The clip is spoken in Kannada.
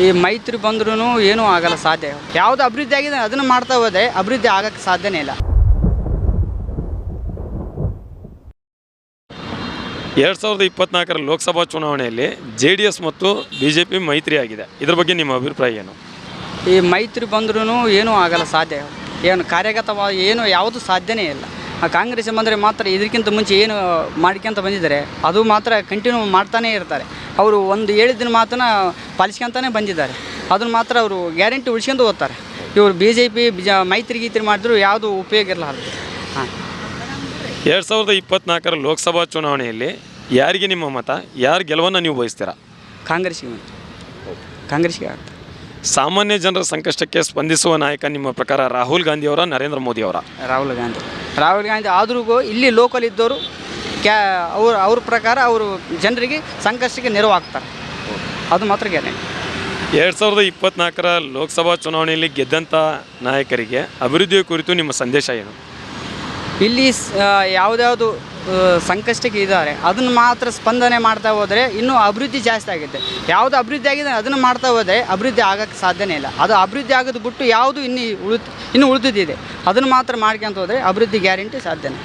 ಈ ಮೈತ್ರಿ ಬಂದ್ರೂ ಏನೂ ಆಗಲ್ಲ ಸಾಧ್ಯ. ಯಾವುದು ಅಭಿವೃದ್ಧಿ ಆಗಿದೆ ಅದನ್ನು ಮಾಡ್ತಾ ಹೋದೆ ಅಭಿವೃದ್ಧಿ ಆಗಕ್ಕೆ ಸಾಧ್ಯನೇ ಇಲ್ಲ. ಎರಡು ಸಾವಿರದ ಇಪ್ಪತ್ನಾಲ್ಕರ ಲೋಕಸಭಾ ಚುನಾವಣೆಯಲ್ಲಿ ಜೆ ಡಿ ಎಸ್ ಮತ್ತು ಬಿ ಜೆ ಪಿ ಮೈತ್ರಿ ಆಗಿದೆ ಇದ್ರ ಬಗ್ಗೆ ನಿಮ್ಮ ಅಭಿಪ್ರಾಯ ಏನು? ಈ ಮೈತ್ರಿ ಬಂದ್ರೂ ಏನೂ ಆಗಲ್ಲ ಸಾಧ್ಯ. ಏನು ಕಾರ್ಯಗತವಾಗಿ ಏನು ಯಾವುದು ಸಾಧ್ಯನೇ ಇಲ್ಲ. ಆ ಕಾಂಗ್ರೆಸ್ ಬಂದರೆ ಮಾತ್ರ ಇದಕ್ಕಿಂತ ಮುಂಚೆ ಏನು ಮಾಡ್ಕೊಂತ ಬಂದಿದ್ದಾರೆ ಅದು ಮಾತ್ರ ಕಂಟಿನ್ಯೂ ಮಾಡ್ತಾನೇ ಇರ್ತಾರೆ. ಅವರು ಒಂದು ಹೇಳಿದ ಮಾತನ್ನು ಪಾಲಿಸ್ಕೊಂತಾನೆ ಬಂದಿದ್ದಾರೆ. ಅದನ್ನು ಮಾತ್ರ ಅವರು ಗ್ಯಾರಂಟಿ ಉಳಿಸ್ಕೊಂಡು ಹೋಗ್ತಾರೆ ಇವರು ಬಿ ಜೆ ಪಿ ಬಿಜ ಮೈತ್ರಿ ಗೀತ್ರಿ ಮಾಡಿದ್ರು ಯಾವುದು ಉಪಯೋಗ ಇರಲಾರ್ದು. ಹಾಂ. ಎರಡು ಸಾವಿರದ ಇಪ್ಪತ್ನಾಲ್ಕರ ಲೋಕಸಭಾ ಚುನಾವಣೆಯಲ್ಲಿ ಯಾರಿಗೆ ನಿಮ್ಮ ಮತ ಯಾರು ಗೆಲುವನ್ನು ನೀವು ಬಯಸ್ತೀರಾ? ಕಾಂಗ್ರೆಸ್ಗೆ ಮತ ಕಾಂಗ್ರೆಸ್ಗೆ ಆಗ್ತದೆ ಸಾಮಾನ್ಯ ಜನರ ಸಂಕಷ್ಟಕ್ಕೆ ಸ್ಪಂದಿಸುವ ನಾಯಕ ನಿಮ್ಮ ಪ್ರಕಾರ ರಾಹುಲ್ ಗಾಂಧಿ ಅವರ ನರೇಂದ್ರ ಮೋದಿ ಅವರ ರಾಹುಲ್ ಗಾಂಧಿ. ರಾಹುಲ್ ಗಾಂಧಿ ಆದ್ರೂ ಇಲ್ಲಿ ಲೋಕಲ್ ಇದ್ದವರು ಕ್ಯಾ ಅವ್ರ ಅವ್ರ ಪ್ರಕಾರ ಅವರು ಜನರಿಗೆ ಸಂಕಷ್ಟಕ್ಕೆ ನೆರವಾಗ್ತಾರೆ. ಅದು ಮಾತ್ರ ಗ್ಯಾರಂಟಿ ಎರಡು ಸಾವಿರದ ಇಪ್ಪತ್ನಾಲ್ಕರ ಲೋಕಸಭಾ ಚುನಾವಣೆಯಲ್ಲಿ ಗೆದ್ದಂಥ ನಾಯಕರಿಗೆ ಅಭಿವೃದ್ಧಿಯ ಕುರಿತು ನಿಮ್ಮ ಸಂದೇಶ ಏನು? ಇಲ್ಲಿ ಯಾವುದ್ಯಾವುದು ಸಂಕಷ್ಟಕ್ಕೆ ಇದ್ದಾರೆ ಅದನ್ನು ಮಾತ್ರ ಸ್ಪಂದನೆ ಮಾಡ್ತಾ ಹೋದರೆ ಇನ್ನೂ ಅಭಿವೃದ್ಧಿ ಜಾಸ್ತಿ ಆಗುತ್ತೆ. ಯಾವುದು ಅಭಿವೃದ್ಧಿ ಆಗಿದೆ ಅದನ್ನು ಮಾಡ್ತಾ ಹೋದರೆ ಅಭಿವೃದ್ಧಿ ಆಗೋಕ್ಕೆ ಸಾಧ್ಯನೇ ಇಲ್ಲ. ಅದು ಅಭಿವೃದ್ಧಿ ಆಗೋದು ಬಿಟ್ಟು ಯಾವುದು ಇನ್ನೂ ಉಳಿ ಇನ್ನೂ ಉಳಿದಿದೆ ಅದನ್ನು ಮಾತ್ರ ಮಾಡ್ಕೊಂತ ಹೋದರೆ ಅಭಿವೃದ್ಧಿ ಗ್ಯಾರಂಟಿ ಸಾಧ್ಯನೇ.